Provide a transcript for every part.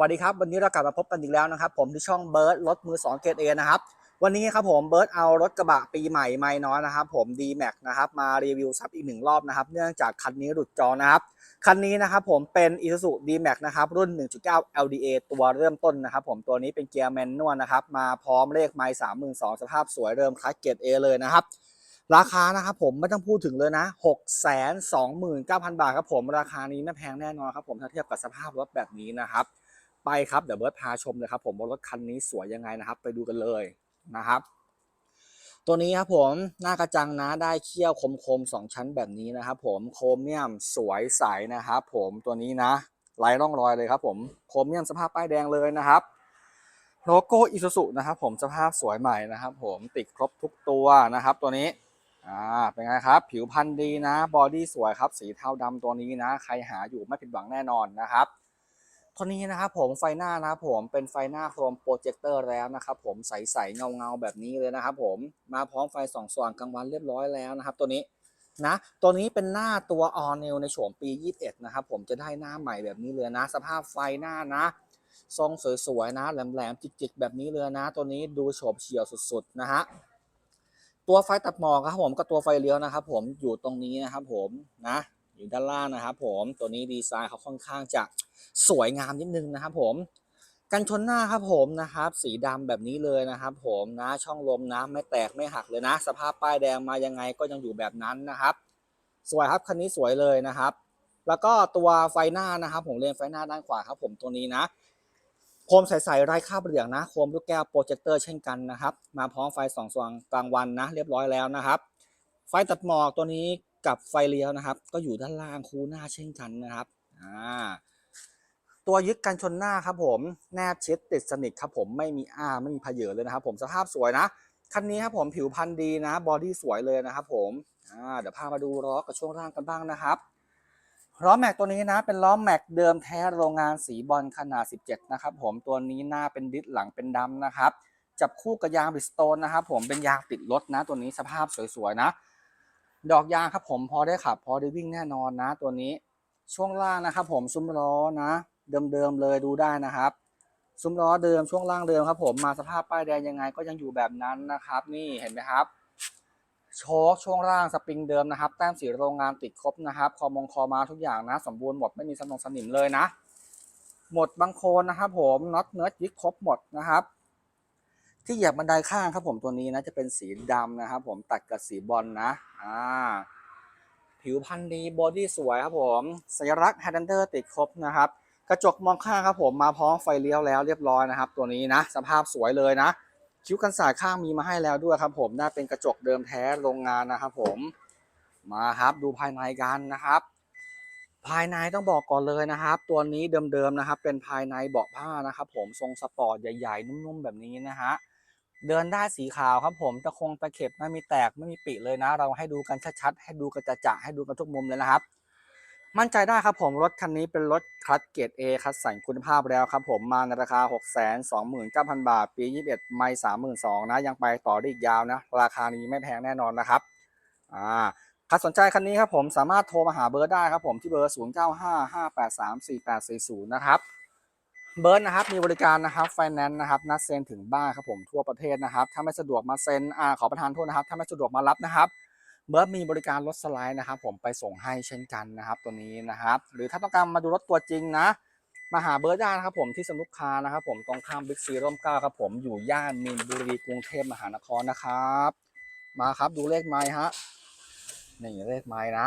วัสดีครับ วันนี้เรากลับมาพบกันอีกแล้วนะครับ ผมที่ช่องเบิร์ดรถมือ2เกรดเอนะครับ วันนี้ครับผมเบิร์ดเอารถกระบะปีใหม่ไม่น้อยนะครับ ผม D Max นะครับมารีวิวซับอีกหนึ่งรอบนะครับ เนื่องจากคันนี้หลุดจอนะครับ คันนี้นะครับผมเป็น Isuzu D Max นะครับรุ่น 1.9 LDA ตัวเริ่มต้นนะครับ ผมตัวนี้เป็นเกียร์แมนนวลนะครับมาพร้อมเลขไมล์32,000สภาพสวยเริ่มคลาสเกรด A เลยนะครับราคานะครับผมไม่ต้องพูดถึงเลยนะ 6 2 9 0 0 0 บาทครับผมราคานี้ไม่แพงแน่นอนครับผมถ้าเทียบกับสภาพรถแบบนี้นะครับ ไปครับเดี๋ยวเบิร์ตพาชมเลยครับผมว่ารถคันนี้สวยยังไงนะครับ ไปดูกันเลยนะครับ ตัวนี้ครับผมหน้ากระจังนะได้เขี้ยวคมๆสองชั้นแบบนี้นะครับผมโครเมียมสวยใสนะครับผมตัวนี้นะไร้ร่องรอยเลยครับผมโครเมียมสภาพป้ายแดงเลยนะครับโลโก้อิซูซุนะครับผมสภาพสวยใหม่นะครับ ผมติดครบทุกตัวนะครับ ตัวนี้อ่าเป็นไงครับ ผิวพรรณดีนะ บอดี้สวยครับ สีเทาดำตัวนี้นะ ใครหาอยู่ไม่ผิดหวังแน่นอนนะครับ ตัวนี้นะครับผมไฟหน้านะครับผมเป็นไฟหน้าโครมโปรเจคเตอร์แล้วนะครับผมใสๆเงาๆแบบนี้เลยนะครับผมมาพร้อมไฟสองสว่างกลางวันเรียบร้อยแล้วนะครับ ตัวนี้นะตัวนี้เป็นหน้าตัว All New ในโฉมปี 21 นะครับผมจะได้หน้าใหม่แบบนี้เลยนะ สภาพไฟหน้านะ ทรงสวยๆนะแหลมๆจิกๆ แบบนี้เลยนะ ตัวนี้ดูโฉบเฉี่ยวสุดๆนะฮะตัวไฟตัดหมอกครับผมกับตัวไฟเลี้ยวนะครับผมอยู่ตรงนี้นะครับผมนะ อยู่ด้านล่างนะครับผมตัวนี้ดีไซน์เขาค่อนข้างจะสวยงามนิดนึงนะครับผมกันชนหน้าครับผมนะครับ สีดำแบบนี้เลยนะครับ ผมนะช่องลมนะไม่แตกไม่หักเลยนะ สภาพป้ายแดงมายังไงก็ยังอยู่แบบนั้นนะครับ สวยครับคันนี้สวยเลยนะครับ แล้วก็ตัวไฟหน้านะครับ ผมเลนไฟหน้าด้านขวาครับ ผมตัวนี้นะโคมใสๆไร้คราบเหลืองนะโคมลูกแก้วโปรเจคเตอร์เช่นกันนะครับ มาพร้อมไฟสองสว่างกลางวันนะ เรียบร้อยแล้วนะครับ ไฟตัดหมอกตัวนี้ กับไฟเลี้ยวนะครับ ก็อยู่ด้านล่างคูหน้าเช่นกันนะครับอ่าตัวยึดกันชนหน้าครับผมแนบชิดติดสนิทครับผมไม่มีอ้าไม่มีเพเยอเลยนะครับ ผมสภาพสวยนะคันนี้ครับผมผิวพรรณดีนะบอดี้สวยเลยนะครับผมอ่าเดี๋ยวพามาดูล้อกับช่วงล่างกันบ้างนะครับล้อแม็กตัวนี้นะเป็นล้อแม็กเดิมแท้โรงงานสีบอลขนาด 17 นะครับผมตัวนี้หน้าเป็นดิสหลังเป็นดำนะครับ จับคู่กับยางบิสโตนนะครับผมเป็นยางติดรถนะ ตัวนี้สภาพสวยๆนะ ดอกยางครับผมพอได้ขับ พอได้วิ่งแน่นอนนะ ตัวนี้ช่วงล่างนะครับผมซุ้มล้อนะ เดิมๆเลยดูได้นะครับ ซุ้มล้อเดิมช่วงล่างเดิมครับผมมาสภาพป้ายแดงยังไงก็ยังอยู่แบบนั้นนะครับ นี่เห็นไหมครับโชคช่วงล่างสปริงเดิมนะครับ แต้มสีโรงงานติดครบนะครับ คอมงคอมาทุกอย่างนะ สมบูรณ์หมดไม่มีสนองสนิมเลยนะ หมดบางโคนนะครับผมน็อตเนื้อยึดครบหมดนะครับ ที่เหยียบบันไดข้างครับผมตัวนี้นะจะเป็นสีดำนะครับผมตัดกับสีบอลนะอ่าผิวพรรณดีบอดี้สวยครับผมสัญลักษณ์ h ฮดเดอร์ติดครบนะครับ กระจกมองข้างครับผมมาพร้อมไฟเลี้ยวแล้วเรียบร้อยนะครับ ตัวนี้นะ สภาพสวยเลยนะ คิ้วกันสาดข้างมีมาให้แล้วด้วยครับผมน่าเป็นกระจกเดิมแท้โรงงานนะครับผมมาครับดูภายในกันนะครับ ภายในต้องบอกก่อนเลยนะครับ ตัวนี้เดิมๆนะครับ เป็นภายในเบาะผ้านะครับ ผมทรงสปอร์ตใหญ่ๆนุ่มๆแบบนี้นะฮะ เดินได้สีขาวครับผมตะคงตะเข็บไม่มีแตกไม่มีปิเลยนะ เราให้ดูกันชัดๆให้ดูกันจะๆให้ดูกันทุกมุมเลยนะครับ มั่นใจได้ครับผมรถคันนี้เป็นรถคลัตเกรด A คัดใส่คุณภาพแล้วครับผมมาในราคา 6 2 9 0 0 0 บาท ปี 21 ไม่32,000นะยังไปต่อได้อีกยาวนะ ราคานี้ไม่แพงแน่นอนนะครับอ่าใครสนใจคันนี้ครับผมสามารถโทรมาหาเบิร์ดได้ครับผมที่เบอร์ 0955834840 นะครับ เบิร์ดนะครับมีบริการนะครับไฟแนนซ์นะครับนัดเซ็นถึงบ้านครับผมทั่วประเทศนะครับ ถ้าไม่สะดวกมาเซ็นอ่าขอประทานโทษนะครับ ถ้าไม่สะดวกมารับนะครับเบิร์ดมีบริการรถสไลด์นะครับ ผมไปส่งให้เช่นกันนะครับตัวนี้นะครับ หรือถ้าต้องการมาดูรถตัวจริงนะ มาหาเบิร์ดได้นะครับผมที่สนุกคาร์นะครับ ผมตรงข้ามบิ๊กซีร่มเกล้าครับผมอยู่ย่านมีนบุรีกรุงเทพมหานครนะครับ มาครับดูเลขไม้ฮะนี่เลขไม้นะ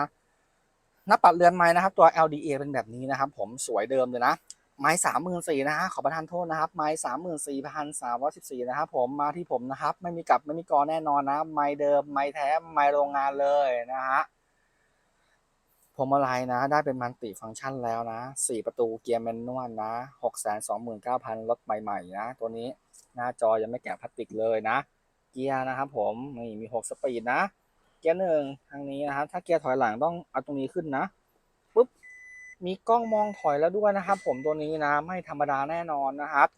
หน้าปัดเรือนไม้นะครับ ตัว LDA เป็นแบบนี้นะครับ ผมสวยเดิมเลยนะ ไม้สามหมื่นสี่นะฮะขอประทานโทษนะครับไม้สามหมื่นสี่พันสามร้อยสิบสี่นะครับผมมาที่ผมนะครับ ไม่มีกลับไม่มีกอแน่นอนนะไม้เดิมไม้แท้ไม้โรงงานเลยนะฮะพวงมาลัยนะ ได้เป็นมันติฟังก์ชันแล้วนะสี่ประตูเกียร์แมนนวลนะหกแสนสองหมื่นเก้าพันรถใหม่ๆนะ ตัวนี้หน้าจอยังไม่แกะพลาสติกเลยนะ เกียร์นะครับผมนี่มีหกสปีดนะ เกียร์หนึ่งทางนี้นะครับถ้าเกียร์ถอยหลังต้องเอาตรงนี้ขึ้นนะ มีกล้องมองถอยแล้วด้วยนะครับ ผมตัวนี้นะไม่ธรรมดาแน่นอนนะครับ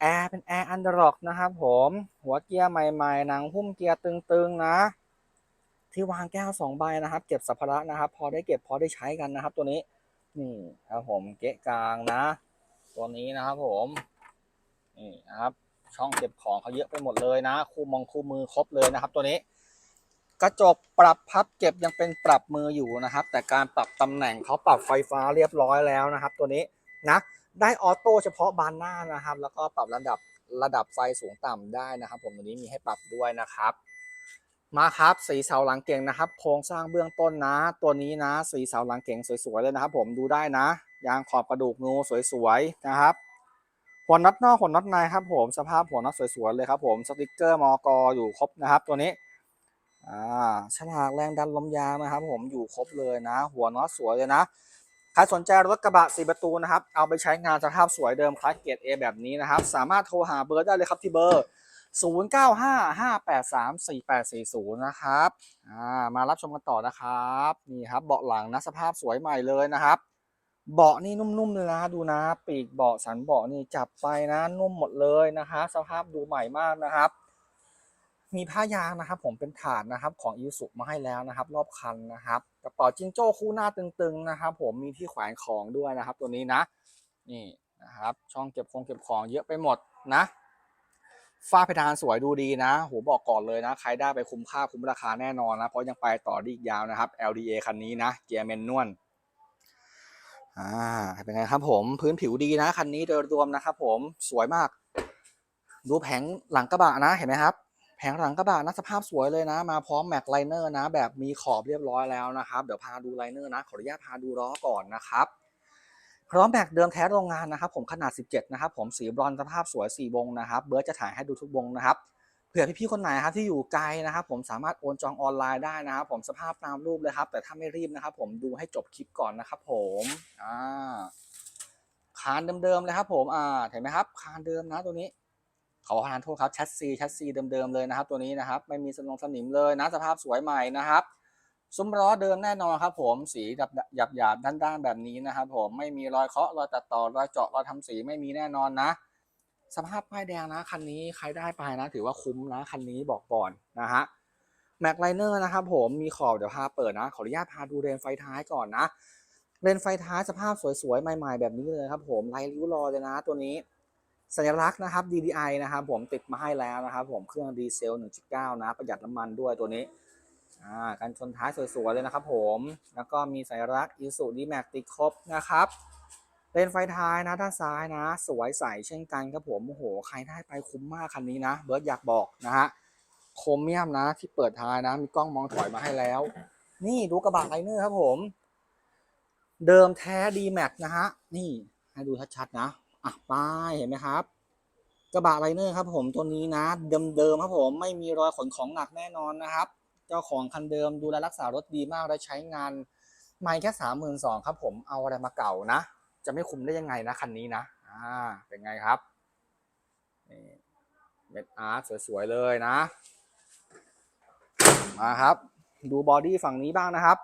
แอร์เป็นแอร์อันเดอร์ล็อกนะครับผมหัวเกียร์ใหม่ๆหนังหุ้มเกียร์ตึงๆนะ ที่วางแก้วสองใบนะครับ เก็บสัมภาระนะครับ พอได้เก็บพอได้ใช้กันนะครับ ตัวนี้นี่ครับผมเกะกลางนะตตัวนี้นะครับผมนี่นะครับ ช่องเก็บของเขาเยอะไปหมดเลยนะ คู่มองคู่มือครบเลยนะครับ ตัวนี้ กระจกปรับพับเก็บยังเป็นปรับมืออยู่นะครับ แต่การปรับตำแหน่งเขาปรับไฟฟ้าเรียบร้อยแล้วนะครับ ตัวนี้นะได้ออโต้เฉพาะบานหน้านะครับ แล้วก็ปรับระดับระดับไฟสูงต่ำได้นะครับ ผมตัวนี้มีให้ปรับด้วยนะครับ มาครับสีเสาหลังเก่งนะครับ โครงสร้างเบื้องต้นนะ ตัวนี้นะ สีเสาหลังเก่งสวยๆเลยนะครับ ผมดูได้นะ ยางขอบกระดูกงูสวยๆนะครับหัวน็อตนอกหัวน็อตในครับผมสภาพหัวน็อตสวยๆเลยครับผมสติกเกอร์มอกอยู่ครบนะครับ ตัวนี้ อ่าฉลากแรงดันลมยางนะครับ ผมอยู่ครบเลยนะ หัวน็อตสวยเลยนะใครสนใจรถกระบะ4ประตูนะครับ เอาไปใช้งานสภาพสวยเดิมคลาสเกรด A แบบนี้นะครับ สามารถโทรหาเบอร์ได้เลยครับที่เบอร์ 0955834840 นะครับอ่ามารับชมกันต่อนะครับนี่ครับเบาะหลังนะสภาพสวยใหม่เลยนะครับเบาะนี่นุ่มๆเลยนะดูนะ ปีกเบาะสันเบาะนี่จับไปนะนุ่มหมดเลยนะคะสภาพดูใหม่มากนะครับ มีผ้ายางนะครับ ผมเป็นถาดนะครับของอีสุมาให้แล้วนะครับ รอบคันนะครับกระเป๋าจิงโจ้คู่หน้าตึงๆนะครับ ผมมีที่แขวนของด้วยนะครับ ตัวนี้นะนี่นะครับ ช่องเก็บของเก็บของเยอะไปหมดนะฝ้าเพดานสวยดูดีนะโหบอกก่อนเลยนะ ใครได้ไปคุ้มค่าคุ้มราคาแน่นอนนะ เพราะยังไปต่อด้อีกยาวนะครับ LDA คันนี้นะ เกียร์แมนนวลอ่าเป็นไงครับผมพื้นผิวดีนะ คันนี้โดยรวมนะครับผมสวยมาก ดูแผงหลังกระบะนะเห็นไหมครับ แผงหลังกระบะนะสภาพสวยเลยนะ มาพร้อมแม็กไลเนอร์นะ แบบมีขอบเรียบร้อยแล้วนะครับ เดี๋ยวพาดูไลเนอร์นะ ขออนุญาตพาดูล้อก่อนนะครับพร้อมแม็กเดิมแท้โรงงานนะครับ ผมขนาด 17 นะครับ ผมสีบรอนซ์สภาพสวย4วงนะครับ เบิร์ดจะถ่ายให้ดูทุกวงนะครับเผื่อพี่ๆคนไหนครับที่อยู่ไกลนะครับ ผมสามารถโอนจองออนไลน์ได้นะครับ ผมสภาพตามรูปเลยครับ แต่ถ้าไม่รีบนะครับ ผมดูให้จบคลิปก่อนนะครับ ผมอ่าคานเดิมๆเลยครับ ผมอ่าเห็นไหมครับ คานเดิมนะตัวนี้ ขอประทานโทษครับแชสซีแชสซีเดิมๆเลยนะครับ ตัวนี้นะครับไม่มีสนองสนิมเลยนะสภาพสวยใหม่นะครับซุ้มล้อเดิมแน่นอนครับ ผมสีหยาบหยาบหยาบด้านๆแบบนี้นะครับ ผมไม่มีรอยเคาะรอยตัดต่อรอยเจาะรอยทำสีไม่มีแน่นอนนะ สภาพป้ายแดงนะคันนี้ใครได้ไปนะ ถือว่าคุ้มนะคันนี้บอกก่อนนะฮะแม็กไลเนอร์นะครับผมมีขอบเดี๋ยวพาเปิดนะ ขออนุญาตพาดูเรนไฟท้ายก่อนนะเรนไฟท้ายสภาพสวยๆใหม่ ๆ แบบนี้เลยครับ ผมไร้ริ้วรอเลยนะ ตัวนี้ สัญลักษณ์นะครับ DDI นะครับผมติดมาให้แล้วนะครับ ผมเครื่องดีเซล 1.9 นะ ประหยัดน้ำมันด้วยตัวนี้การชนท้ายสวยๆเลยนะครับ ผมแล้วก็มีสัญลักษณ์ Isuzu D-Max ติดครบนะครับเลนไฟท้ายนะด้านซ้ายนะ สวยใสเช่นกันครับผมโอ้โหใครได้ไปคุ้มมากคันนี้นะ เบิร์ดอยากบอกนะฮะโครเมียมนะ ที่เปิดท้ายนะ มีกล้องมองถอยมาให้แล้ว นี่ดูกระบะไลเนอร์ครับผม เดิมแท้ D Max นะฮะนี่ให้ดูชัดๆนะ อะป้ายเห็นไหมครับ กระบะไลเนอร์ครับ ผมตัวนี้นะ เดิมๆครับผมไม่มีรอยขนของหนักแน่นอนนะครับ เจ้าของคันเดิมดูแลรักษารถดีมากและใช้งานไม่แค่สามหมื่นสองครับ ผมเอาอะไรมาเก่านะ จะไม่คุมได้ยังไงนะคันนี้นะอ่าเป็นไงครับนี่เม็ดอาร์ตสวยๆเลยนะ มาครับ ดูบอดี้ฝั่งนี้บ้างนะครับ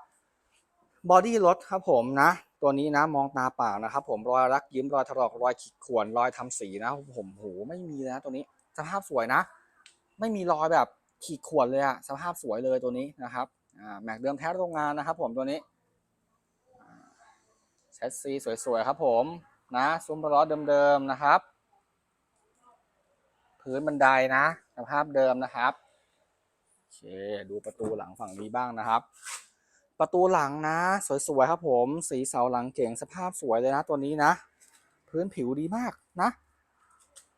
บอดี้รถครับผมนะ ตัวนี้นะมองตาเปล่านะครับผมรอยรักยิ้มรอยถลอกรอยขีดข่วนรอยทำสีนะผมโหไม่มีเลยนะตัวนี้สภาพสวยนะ ไม่มีรอยแบบขีดข่วนเลยอะสภาพสวยเลยตัวนี้นะครับแม็กเดิมแท้โรงงานนะครับผมตัวนี้แชสซีสวยๆครับผมนะซุ้มล้อเดิมๆนะครับ พื้นบันไดนะสภาพเดิมนะครับโอเคดูประตูหลังฝั่งนี้บ้างนะครับ ประตูหลังนะ สวยๆครับผม สีเสาหลังเก่งสภาพสวยเลยนะตัวนี้นะ พื้นผิวดีมากนะ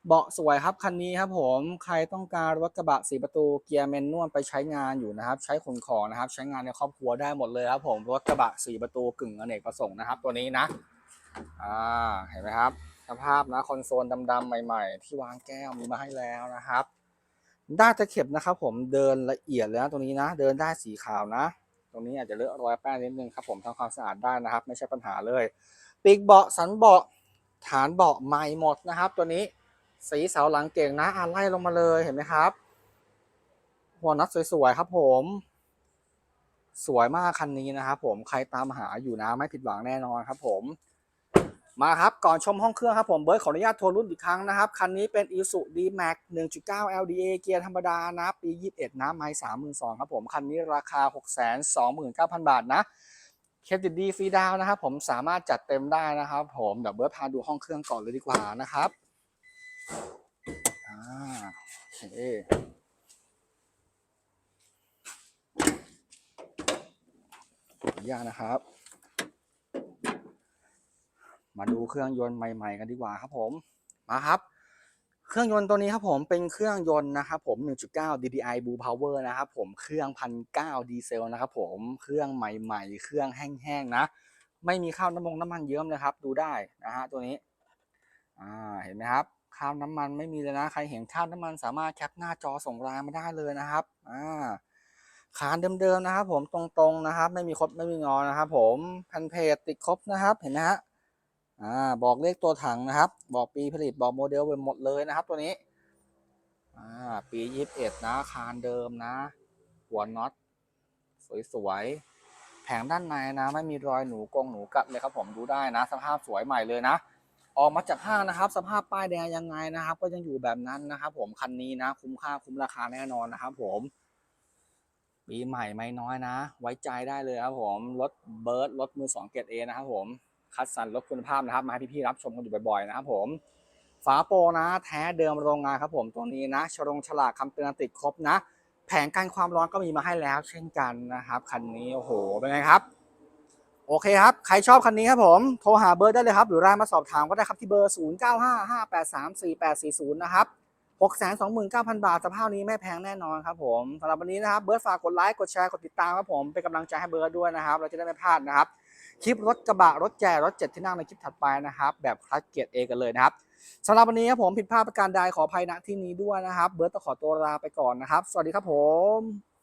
เบาะสวยครับคันนี้ครับผมใครต้องการรถกระบะสีประตูเกียร์แมนนวลไปใช้งานอยู่นะครับ ใช้ขนของนะครับ ใช้งานในครอบครัวได้หมดเลยครับผมรถกระบะสีประตูกึ่งอเนกประสงค์นะครับ ตัวนี้นะอ่าเห็นไหมครับ สภาพนะคอนโซลดำๆใหม่ ๆ ที่วางแก้วมีมาให้แล้วนะครับด้านตะเข็บนะครับ ผมเดินละเอียดเลยนะตรงนี้นะ เดินได้สีขาวนะ ตรงนี้อาจจะเลอะรอยแป้งนิดนึงครับผมทำความสะอาดได้นะครับ ไม่ใช่ปัญหาเลย ปีกเบาะสันเบาะฐานเบาะใหม่หมดนะครับ ตัวนี้สีเสาหลังเก่งนะอ่าไล่ลงมาเลยเห็นไหมครับ หัวนัดสวยๆครับผม สวยมากคันนี้นะครับผมใครตามหาอยู่นะไม่ผิดหวังแน่นอนครับผม มาครับ ก่อนชมห้องเครื่องครับผมเบิร์ดขออนุญาตโทรรุ่นอีกครั้งนะครับ คันนี้เป็น Isuzu D-Max 1.9 LDA เกียร์ธรรมดานะปี 21 นะไม่32,000ครับผม คันนี้ราคา 629,000 บาทนะเครดิตดีฟรีดาวนะครับผมสามารถจัดเต็มได้นะครับ ผมเดี๋ยวเบิร์ดพาดูห้องเครื่องก่อนเลยดีกว่านะครับอ่าโอเคขออนุญาตนะครับ มาดูเครื่องยนต์ใหม่ ๆ กันดีกว่าครับผมมาครับ เครื่องยนต์ตัวนี้ครับผมเป็นเครื่องยนต์นะครับผม 1.9 DDI Blue Power นะครับผมเครื่องพันเก้าดีเซลนะครับผมเครื่องใหม่ ๆ เครื่องแห้งๆนะ ไม่มีข้าวน้ำมงน้ำมันเยิ้มนะครับ ดูได้นะฮะตัวนี้อ่าเห็นไหมครับข้าวน้ำมันไม่มีเลยนะใครเห็นข้าวน้ำมันสามารถแคปหน้าจอส่งไลน์มาได้เลยนะครับอ่าคานเดิมๆนะครับ ผมตรงๆนะครับ ไม่มีคดไม่มีงอนะครับ ผมแผ่นเพจติดครบนะครับ เห็นไหมฮะ อ่าบอกเลขตัวถังนะครับ บอกปีผลิตบอกโมเดลไปหมดเลยนะครับ ตัวนี้อ่าปียี่สิบเอ็ดนะคานเดิมนะ หัวน็อตสวยๆแผงด้านในนะไม่มีรอยหนูกงหนูกัดเลยครับ ผมดูได้นะ สภาพสวยใหม่เลยนะ ออกมาจากห้างนะครับ สภาพป้ายแดงยังไงนะครับ ก็ยังอยู่แบบนั้นนะครับ ผมคันนี้นะ คุ้มค่าคุ้มราคาแน่นอนนะครับ ผมปีใหม่ไม่น้อยนะ ไว้ใจได้เลยครับผมรถเบิร์ดรถมือสองเกรดเอนะครับผม คัดสรรรถคุณภาพนะครับ มาให้พี่ๆรับชมกันอยู่บ่อยๆนะครับผมฝาโปรนะ แท้เดิมโรงงานครับผมตัวนี้นะชรงฉลากคำเตือนติดครบนะ แผงกันความร้อนก็มีมาให้แล้วเช่นกันนะครับคันนี้โอ้โหเป็นไงครับ โอเคครับ ใครชอบคันนี้ครับผมโทรหาเบอร์ได้เลยครับ หรือไลน์มาสอบถามก็ได้ครับที่เบอร์ 0955834840 นะครับ629,000 บาทสภาพนี้ไม่แพงแน่นอนครับผมสำหรับวันนี้นะครับเบิร์ดฝากกดไลค์กดแชร์กดติดตามครับผมเป็นกำลังใจให้เบิร์ดด้วยนะครับ เราจะได้ไม่พลาดนะครับ คลิปรถกระบะรถแจรถเจ็ดที่นั่งในคลิปถัดไปนะครับ แบบคลัสเกียร์เอกันเลยนะครับสำหรับวันนี้ครับผมผิดพลาดประการใดขออภัยณที่นี้ด้วยนะครับ เบิร์ตต้องขอตัวลาไปก่อนนะครับ สวัสดีครับผม